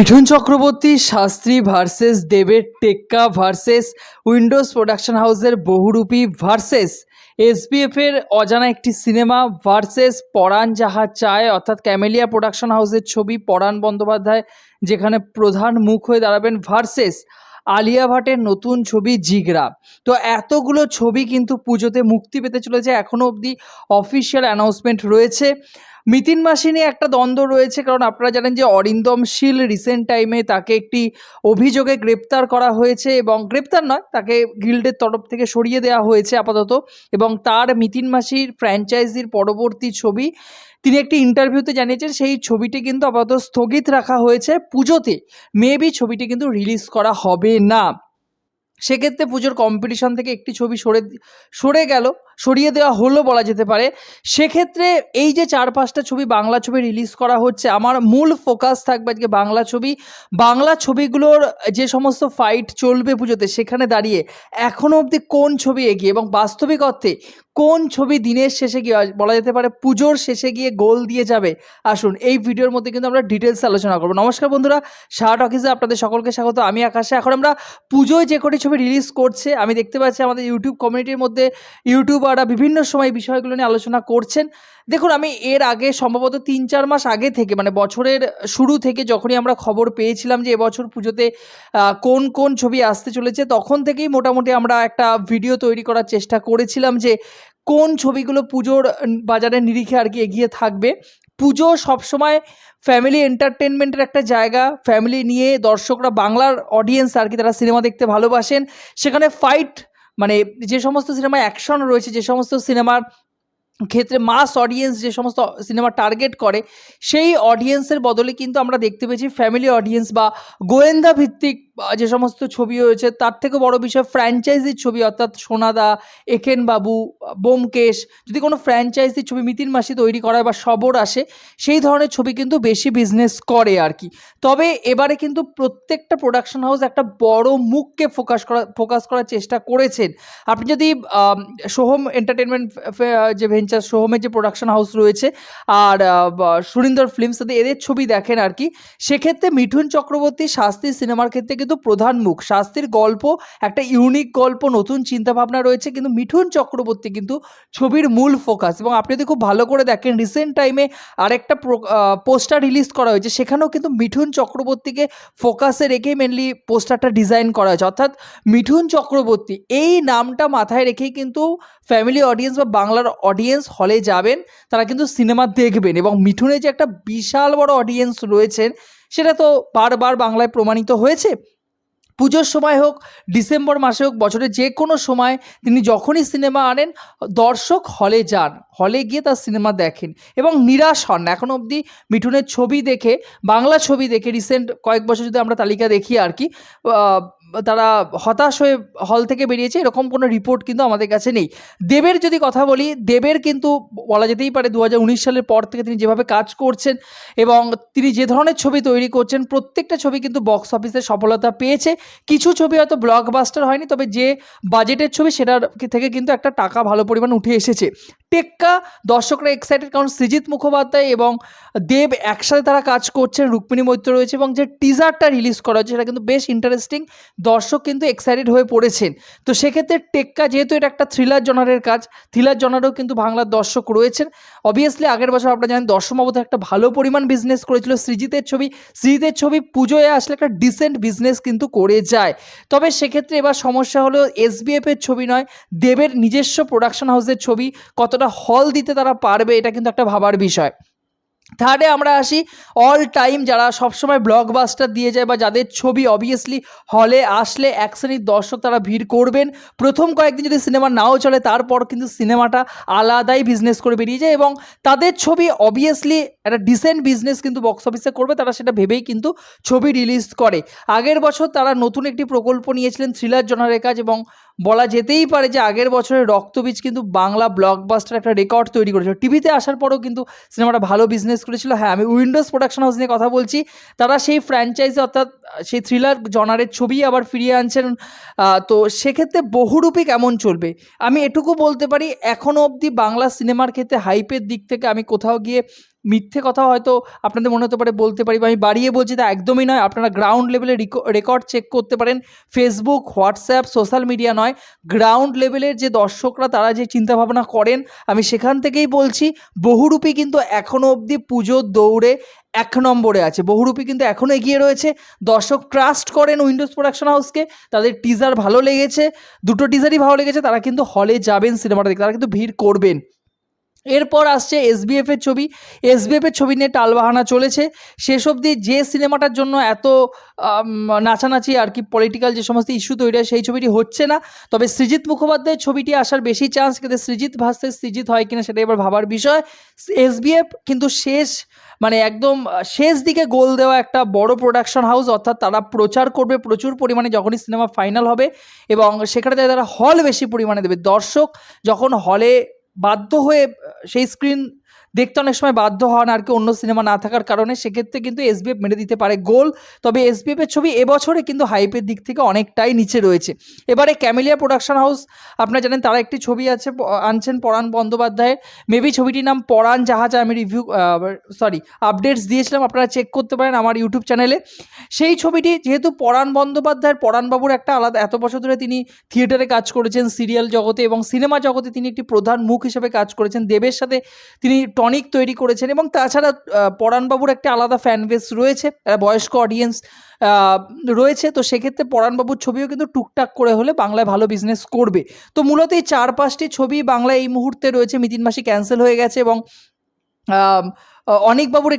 Mithun Chakraborty, Shastri versus, দেবের টেক্কা versus, Windows production হাউসের বহুরূপী ভার্সেস, এসবিএফ এর অজানা একটি সিনেমা ভার্সেস, পরাণ যাহা চায়, অর্থাৎ ক্যামেলিয়া প্রোডাকশন হাউসের ছবি পরাণ বন্দ্যোপাধ্যায়, যেখানে প্রধান মুখ হয়ে দাঁড়াবেন ভার্সেস, আলিয়া ভাটের নতুন ছবি জিগরা। তো এতগুলো ছবি কিন্তু পুজোতে মুক্তি পেতে চলেছে এখনও অবধি অফিসিয়াল অ্যানাউন্সমেন্ট রয়েছে। মিতিন মাসি নিয়ে একটা দ্বন্দ্ব রয়েছে, কারণ আপনারা জানেন যে অরিন্দম শীল রিসেন্ট টাইমে তাকে একটি অভিযোগে গ্রেপ্তার করা হয়েছে এবং গ্রেপ্তার নয়, তাকে গিল্ডের তরফ থেকে সরিয়ে দেওয়া হয়েছে আপাতত এবং তার মিতিন মাসির ফ্র্যাঞ্চাইজির পরবর্তী ছবি, তিনি একটি ইন্টারভিউতে জানিয়েছেন, সেই ছবিটি কিন্তু আপাতত স্থগিত রাখা হয়েছে, পুজোতে মেবি ছবিটি কিন্তু রিলিজ করা হবে না। সেক্ষেত্রে পুজোর কম্পিটিশন থেকে একটি ছবি সরে সরে গেল। সরিয়ে দেওয়া হলো বলা যেতে পারে। সেক্ষেত্রে এই যে চার পাঁচটা ছবি বাংলা ছবি রিলিজ করা হচ্ছে, আমার মূল ফোকাস থাকবে আজকে বাংলা ছবি। বাংলা ছবিগুলোর যে সমস্ত ফাইট চলবে পুজোতে, সেখানে দাঁড়িয়ে এখনও অবধি কোন ছবি এগিয়ে এবং বাস্তবিক অর্থে কোন ছবি দিনের শেষে গিয়ে, বলা যেতে পারে পুজোর শেষে গিয়ে গোল দিয়ে যাবে? আসুন এই ভিডিওর মধ্যে কিন্তু আমরা ডিটেলস আলোচনা করব। নমস্কার বন্ধুরা শার্ট অফিসে আপনাদের সকলকে স্বাগত। আমি আকাশে। এখন আমরা পুজোয় যে কটি ছবি রিলিজ করছে, আমি দেখতে পাচ্ছি আমাদের ইউটিউব কমিউনিটির মধ্যে ইউটিউবাররা বিভিন্ন সময় বিষয়গুলো নিয়ে আলোচনা করছেন। দেখুন, আমি এর আগে সম্ভবত তিন চার মাস আগে থেকে মানে বছরের শুরু থেকে যখনই আমরা খবর পেয়েছিলাম যে এবছর পুজোতে কোন কোন ছবি আসতে চলেছে, তখন থেকেই মোটামুটি আমরা একটা ভিডিও তৈরি করার চেষ্টা করেছিলাম যে কোন ছবিগুলো পুজোর বাজারের নিরিখে আর কি এগিয়ে থাকবে। পুজো সবসময় ফ্যামিলি এন্টারটেনমেন্টের একটা জায়গা ফ্যামিলি নিয়ে দর্শকরা, বাংলার অডিয়েন্স আর কি তারা সিনেমা দেখতে ভালোবাসেন। সেখানে ফাইট মানে যে সমস্ত সিনেমায় অ্যাকশন রয়েছে, যে সমস্ত সিনেমার ক্ষেত্রে মাস অডিয়েন্স যে সমস্ত সিনেমা টার্গেট করে, সেই অডিয়েন্সের বদলে কিন্তু আমরা দেখতে পেয়েছি ফ্যামিলি অডিয়েন্স বা গোয়েন্দা ভিত্তিক যে সমস্ত ছবি রয়েছে, তার থেকে বড় বিষয় ফ্র্যাঞ্চাইজির ছবি, অর্থাৎ সোনাদা একেন বাবু বোমকেশ, যদি কোনো ফ্র্যাঞ্চাইজির ছবি মিতিন মাসি তৈরি করা বা সবর আসে, সেই ধরনের ছবি কিন্তু বেশি বিজনেস করে আর কি। তবে এবারে কিন্তু প্রত্যেকটা প্রোডাকশন হাউস একটা বড় মুখকে ফোকাস করা ফোকাস করার চেষ্টা করেছেন। আপনি যদি সোহম এন্টারটেনমেন্ট যে ভেঞ্চার সোহমের যে প্রোডাকশন হাউস রয়েছে, আর সুরিন্দর ফিল্মস এদের ছবি দেখেন আর কি, সেক্ষেত্রে মিঠুন চক্রবর্তী শাস্তির সিনেমার ক্ষেত্রে কিন্তু প্রধান মুখ। শাস্তির গল্প, একটা ইউনিক গল্প, নতুন চিন্তাভাবনা রয়েছে, কিন্তু মিঠুন চক্রবর্তী কিন্তু ছবির মূল ফোকাস এবং আপনি যদি খুব ভালো করে দেখেন রিসেন্ট টাইমে আরেকটা পোস্টার রিলিজ করা হয়েছে, সেখানেও কিন্তু মিঠুন চক্রবর্তীকে ফোকাসে রেখেই মেনলি পোস্টারটা ডিজাইন করা হয়েছে। অর্থাৎ মিঠুন চক্রবর্তী এই নামটা মাথায় রেখেই কিন্তু ফ্যামিলি অডিয়েন্স বা বাংলার অডিয়েন্স হলে যাবেন, তারা কিন্তু সিনেমা দেখবেন। এবং মিঠুনের যে একটা বিশাল বড় অডিয়েন্স রয়েছেন, সেটা তো বারবার বাংলায় প্রমাণিত হয়েছে। পুজোর সময় হোক, ডিসেম্বর মাসে হোক বছরের যে কোনো সময় তিনি যখনই সিনেমা আনেন, দর্শক হলে যান, হলে গিয়ে তার সিনেমা দেখেন এবং নিরাশ হন। এখন অবধি মিঠুনের ছবি দেখে, বাংলা ছবি দেখে রিসেন্ট কয়েক বছর যদি আমরা তালিকা দেখি আর কি তারা হতাশ হয়ে হল থেকে বেরিয়েছে, এরকম কোনো রিপোর্ট কিন্তু আমাদের কাছে নেই। দেবের যদি কথা বলি, দেবের কিন্তু বলা যেতেই পারে দু হাজার উনিশ সালের পর থেকে তিনি যেভাবে কাজ করছেন এবং তিনি যে ধরনের ছবি তৈরি করছেন, প্রত্যেকটা ছবি কিন্তু বক্স অফিসে সফলতা পেয়েছে। কিছু ছবি হয়তো ব্লকবাস্টার হয়নি, তবে যে বাজেটের ছবি সেটার থেকে কিন্তু একটা টাকা ভালো পরিমাণ উঠে এসেছে। টেক্কা দর্শকরা এক্সাইটেড কারণ সৃজিত মুখোপাধ্যায় এবং দেব একসাথে তারা কাজ করছেন, রুক্মিণী মৈত্র রয়েছে এবং যে টিজারটা রিলিজ করা হয়েছে সেটা কিন্তু বেশ ইন্টারেস্টিং দর্শক কিন্তু এক্সাইটেড হয়ে পড়েছেন। তো সেক্ষেত্রে টেক্কা যেহেতু এটা একটা থ্রিলার জনারের কাজ থ্রিলার জনারেও কিন্তু বাংলার দর্শক রয়েছেন। অবভিয়াসলি আগের বছর আপনারা জানেন দর্শম অবতার একটা ভালো পরিমাণ বিজনেস করেছিল সৃজিতের ছবি। সৃজিতের ছবি পুজোয় আসলে একটা ডিসেন্ট বিজনেস কিন্তু করে যায়। তবে সেক্ষেত্রে এবার সমস্যা হলো এসবিএফ এর ছবি নয়, দেবের নিজস্ব প্রোডাকশন হাউসের ছবি। কতটা হল দিতে তারা পারবে, এটা কিন্তু একটা ভাবার বিষয়। থার্ডে আমরা আসি অল টাইম যারা সবসময় ব্লকবাস্টার দিয়ে যায় বা যাদের ছবি অবভিয়াসলি হলে আসলে এক শ্রেণির দর্শক তারা ভিড় করবেন। প্রথম কয়েকদিন যদি সিনেমা নাও চলে, তারপর কিন্তু সিনেমাটা আলাদাই বিজনেস করে বেরিয়ে যায় এবং তাদের ছবি অবভিয়াসলি একটা ডিসেন্ট বিজনেস কিন্তু বক্স অফিসে করবে, তারা সেটা ভেবেই কিন্তু ছবি রিলিজ করে। আগের বছর তারা নতুন একটি প্রকল্প নিয়েছিলেন থ্রিলার জনারের কাজ এবং বলা যেতেই পারে যে আগের বছরের রক্তবীজ কিন্তু বাংলা ব্লকবাস্টার একটা রেকর্ড তৈরি করেছিল। টিভিতে আসার পরেও কিন্তু সিনেমাটা ভালো বিজনেস করেছিল। হ্যাঁ আমি উইন্ডোজ প্রোডাকশন হাউস নিয়ে কথা বলছি। তারা সেই ফ্র্যাঞ্চাইজি অর্থাৎ সেই থ্রিলার জনারের ছবি আবার ফিরিয়ে আনছেন। তো সেক্ষেত্রে বহুরূপী কেমন চলবে? আমি এটুকু বলতে পারি এখনও অবধি বাংলা সিনেমার ক্ষেত্রে হাইপের দিক থেকে আমি কোথাও গিয়ে মিথ্যে কথা হয়তো আপনাদের মনে হতে পারে বলতে পারি বা আমি বাড়িয়ে বলছি তা একদমই নয়। আপনারা গ্রাউন্ড লেভেলে রেকর্ড চেক করতে পারেন। ফেসবুক হোয়াটসঅ্যাপ সোশ্যাল মিডিয়া নয়। গ্রাউন্ড লেভেলের যে দর্শকরা, তারা যে চিন্তাভাবনা করেন, আমি সেখান থেকেই বলছি, বহুরূপী কিন্তু এখনও অবধি পুজোর দৌড়ে এক নম্বরে আছে। বহুরূপী কিন্তু এখনও এগিয়ে রয়েছে। দর্শক ট্রাস্ট করেন উইন্ডোজ প্রোডাকশন হাউসকে তাদের টিজার ভালো লেগেছে। দুটো টিজারই ভালো লেগেছে। তারা কিন্তু হলে যাবেন সিনেমাটা দেখতে। তারা কিন্তু ভিড় করবেন। এরপর আসছে এসবিএফ এর ছবি। এসবিএফ এর ছবি নিয়ে টালবাহানা চলেছে। শেষ অবধি যে সিনেমাটার জন্য এত নাচানাচি আর কি পলিটিক্যাল যে সমস্ত ইস্যু তৈরি হয়, সেই ছবিটি হচ্ছে না। তবে সৃজিত মুখোপাধ্যায়ের ছবিটি আসার বেশি চান্স কিন্তু সৃজিত ভাসতে সৃজিত হয় কিনা সেটা এবার ভাবার বিষয়। এস এসবিএফ কিন্তু শেষ মানে একদম, শেষ দিকে গোল দেওয়া একটা বড় প্রোডাকশন হাউস অর্থাৎ তারা প্রচার করবে প্রচুর পরিমাণে যখনই সিনেমা ফাইনাল হবে এবং সেখানে তারা হল বেশি পরিমাণে দেবে। দর্শক যখন হলে বাধ্য হয়ে সেই স্ক্রিন দেখতে অনেক সময় বাধ্য হন আর কি অন্য সিনেমা না থাকার কারণে, সেক্ষেত্রে কিন্তু এসবিএফ মেরে দিতে পারে গোল। তবে এসবিএফ এর ছবি এবছরে কিন্তু হাইপের দিক থেকে অনেকটাই নিচে রয়েছে। এবারে ক্যামেলিয়া প্রোডাকশন হাউস আপনারা জানেন তারা একটি ছবি আছে আনছেন পরাণ বন্দ্যোপাধ্যায়ের। মেবি ছবিটির নাম পরাণ জাহাজ আমি রিভিউ সরি আপডেটস দিয়েছিলাম, আপনারা চেক করতে পারেন আমার ইউটিউব চ্যানেলে সেই ছবিটি যেহেতু পরাণ বন্দ্যোপাধ্যায়ের পরাণবাবুর একটা আলাদা, এত বছর ধরে তিনি থিয়েটারে কাজ করেছেন সিরিয়াল জগতে এবং সিনেমা জগতে তিনি একটি প্রধান মুখ হিসেবে কাজ করেছেন। দেবের সাথে তিনি টনিক তৈরি করেছেন এবং তাছাড়া পরাণবাবুর একটা আলাদা ফ্যান বেস রয়েছে বয়স্ক অডিয়েন্স রয়েছে, তো সেক্ষেত্রে পরাণবাবুর ছবিও কিন্তু টুকটাক করে হলে বাংলায় ভালো বিজনেস করবে। তো মূলত এই চার পাঁচটি ছবি বাংলায় এই মুহূর্তে রয়েছে, মিতিন মাসি ক্যান্সেল হয়ে গেছে এবং আহ,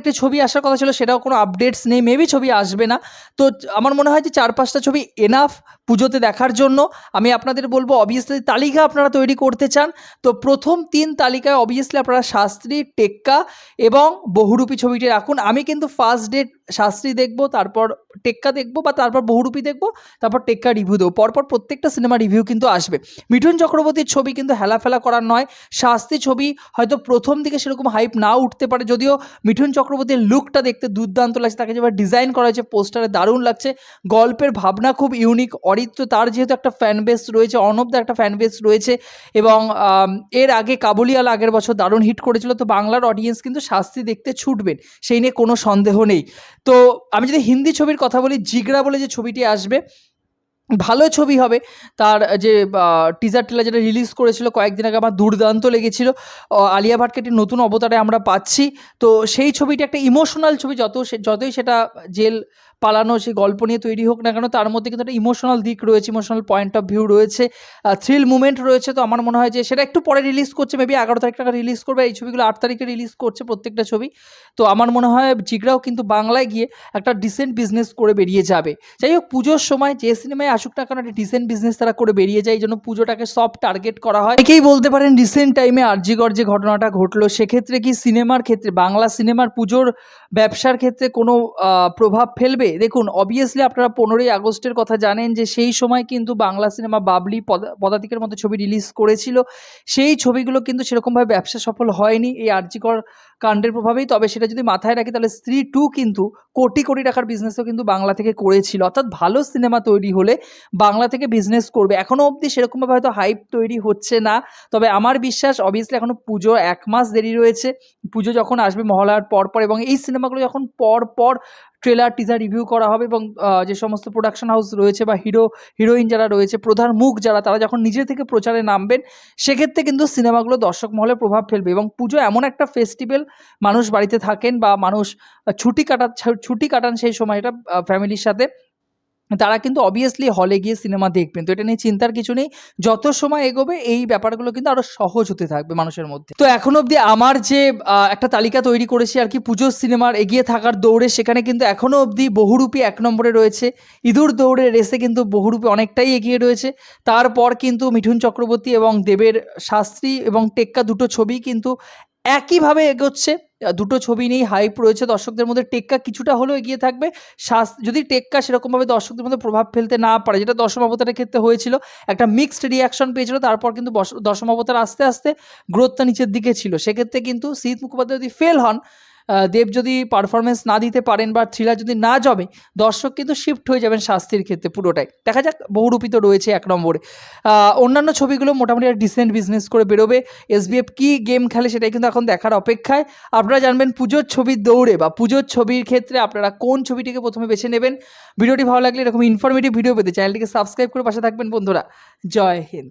একটি ছবি আসার কথা ছিল সেটাও কোনো আপডেটস নেই মেবি ছবি আসবে না। তো আমার মনে হয় যে চার পাঁচটা ছবি এনাফ পুজোতে দেখার জন্য। আমি আপনাদের বলব অবভিয়াসলি তালিকা আপনারা তৈরি করতে চান। তো প্রথম তিন তালিকায় অবভিয়াসলি আপনারা শাস্ত্রী টেক্কা এবং বহুরূপী ছবিটি রাখুন। আমি কিন্তু ফার্স্ট ডে শাস্ত্রী দেখব তারপর টেক্কা দেখব বা তারপর বহুরূপী দেখব তারপর টেক্কা রিভিউ দেবো। পরপর প্রত্যেকটা সিনেমা রিভিউ কিন্তু আসবে। মিঠুন চক্রবর্তীর ছবি কিন্তু হেলাফেলা করার নয়। শাস্তি ছবি হয়তো প্রথম দিকে সেরকম হাইপ না উঠতে পারে যদিও মিঠুন চক্রবর্তীর লুকটা দেখতে দুর্দান্ত লাগছে। তাকে যেভাবে ডিজাইন করা হয়েছে পোস্টারে দারুণ লাগছে। গল্পের ভাবনা খুব ইউনিক অরিত্র। তার যেহেতু একটা ফ্যান বেস রয়েছে অনবদা একটা ফ্যান বেস রয়েছে, এবং এর আগে কাবুলিয়াল আগের বছর দারুণ হিট করেছিল। তো বাংলার অডিয়েন্স কিন্তু শাস্তি দেখতে ছুটবেন, সেই নিয়ে কোনো সন্দেহ নেই। তো আমি যদি হিন্দি ছবির কথা বলি জিগরা বলে যে ছবিটি আসবে ভালো ছবি হবে। তার যে টিজার টিলার যেটা রিলিজ করেছিল কয়েকদিন আগে আমার দুর্দান্ত লেগেছিল। আলিয়া ভাটকে একটি নতুন অবতারে আমরা পাচ্ছি। তো সেই ছবিটা একটা ইমোশনাল ছবি, যত যতই সেটা জেল পালানো, সেই গল্প নিয়ে তৈরি হোক না কেন, তার মধ্যে কিন্তু একটা ইমোশনাল দিক রয়েছে ইমোশনাল পয়েন্ট অফ ভিউ রয়েছে থ্রিল মুভমেন্ট রয়েছে। তো আমার মনে হয় যে সেটা একটু পরে রিলিজ করছে মেবি এগারো তারিখ টাকা রিলিজ করবে, এই ছবিগুলো আট তারিখে রিলিজ করছে প্রত্যেকটা ছবি। তো আমার মনে হয় জিগরাও কিন্তু বাংলায় গিয়ে একটা ডিসেন্ট বিজনেস করে বেরিয়ে যাবে। যাই হোক, পুজোর সময় যে সিনেমায় আসুক না কেন, একটা ডিসেন্ট বিজনেস তারা করে বেরিয়ে যায়, এই জন্য পুজোটাকে সব টার্গেট করা হয়। একেই বলতে পারেন রিসেন্ট টাইমে আরজিগর যে ঘটনাটা ঘটলো, সেক্ষেত্রে কি সিনেমার ক্ষেত্রে, বাংলা সিনেমার পুজোর ব্যবসার ক্ষেত্রে কোনো প্রভাব ফেলবে? দেখুন অবভিয়াসলি আপনারা পনেরোই আগস্টের কথা জানেন যে সেই সময় কিন্তু বাংলা সিনেমা বাবলি পদা- পদাতিকের মতো ছবি রিলিজ করেছিল। সেই ছবিগুলো কিন্তু সেরকমভাবে ব্যবসা সফল হয়নি। এই আরজিকর কাণ্ডের প্রভাবেই। তবে সেটা যদি মাথায় রাখি, তাহলে স্ত্রী টু কিন্তু কোটি কোটি টাকার বিজনেসও কিন্তু বাংলা থেকে করেছিল। অর্থাৎ ভালো সিনেমা তৈরি হলে বাংলা থেকে বিজনেস করবে। এখনও অবধি সেরকমভাবে হয়তো হাইপ তৈরি হচ্ছে না। তবে আমার বিশ্বাস অবভিয়াসলি এখনও পুজো এক মাস দেরি রয়েছে। পুজো যখন আসবে মহালয়ার পর পর এবং এই সিনেমাগুলো যখন পর পর ট্রেলার টিজার রিভিউ করা হবে এবং যে সমস্ত প্রোডাকশন হাউস রয়েছে বা হিরো হিরোইন যারা রয়েছে, প্রধান মুখ যারা, তারা যখন নিজে থেকে প্রচারে নামবেন, সেক্ষেত্রে কিন্তু সিনেমাগুলো দর্শক মহলে প্রভাব ফেলবে। এবং পুজো এমন একটা ফেস্টিভ্যাল মানুষ বাড়িতে থাকেন বা মানুষ ছুটি কাটা ছুটি কাটান সেই সময়টা ফ্যামিলির সাথে, তারা কিন্তু অবভিয়াসলি হলে গিয়ে সিনেমা দেখবেন। তো এটা নিয়ে চিন্তার কিছু নেই। যত সময় এগোবে, এই ব্যাপারগুলো কিন্তু আরও সহজ হতে থাকবে মানুষের মধ্যে। তো এখন অবধি আমার যে একটা তালিকা তৈরি করেছি আর কি পুজোর সিনেমার এগিয়ে থাকার দৌড়ে, সেখানে কিন্তু এখনও অবধি বহুরূপী এক নম্বরে রয়েছে। ইঁদুর দৌড়ের রেসে কিন্তু বহুরূপী অনেকটাই এগিয়ে রয়েছে। তারপর কিন্তু মিঠুন চক্রবর্তী এবং দেবের শাস্ত্রী এবং টেক্কা দুটো ছবি কিন্তু একইভাবে এগোচ্ছে। দুটো ছবি নিয়েই হাইপ রয়েছে। দর্শকদের মধ্যে টেক্কা কিছুটা হলেও এগিয়ে থাকবে। শ্বাস যদি টেক্কা সেরকমভাবে দর্শকদের মধ্যে প্রভাব ফেলতে না পারে, যেটা দশম অবতারের ক্ষেত্রে হয়েছিল, একটা মিক্সড রিয়াকশন পেয়েছিল, তারপর কিন্তু দশম অবতার আস্তে আস্তে গ্রোথটা নিচের দিকে ছিল। সেক্ষেত্রে কিন্তু শীত মুখোপাধ্যায় যদি ফেল হন দেব যদি পারফরমেন্স না দিতে পারেন বা থ্রিলার যদি না জমে, দর্শক কিন্তু শিফট হয়ে যাবেন শাস্তির ক্ষেত্রে পুরোটাই। দেখা যাক বহুরূপী তো রয়েছে এক নম্বরে। অন্যান্য ছবিগুলো মোটামুটি আর ডিসেন্ট বিজনেস করে বেরোবে। এস এসবিএফ কী গেম খেলে সেটাই কিন্তু এখন দেখার অপেক্ষায়। আপনারা জানবেন পুজোর ছবির দৌড়ে বা পুজোর ছবির ক্ষেত্রে আপনারা কোন ছবিটিকে প্রথমে বেছে নেবেন। ভিডিওটি ভালো লাগলে এরকম ইনফরমেটিভ ভিডিও পেতে চ্যানেলটিকে সাবস্ক্রাইব করে পাশে থাকবেন বন্ধুরা। জয় হিন্দ।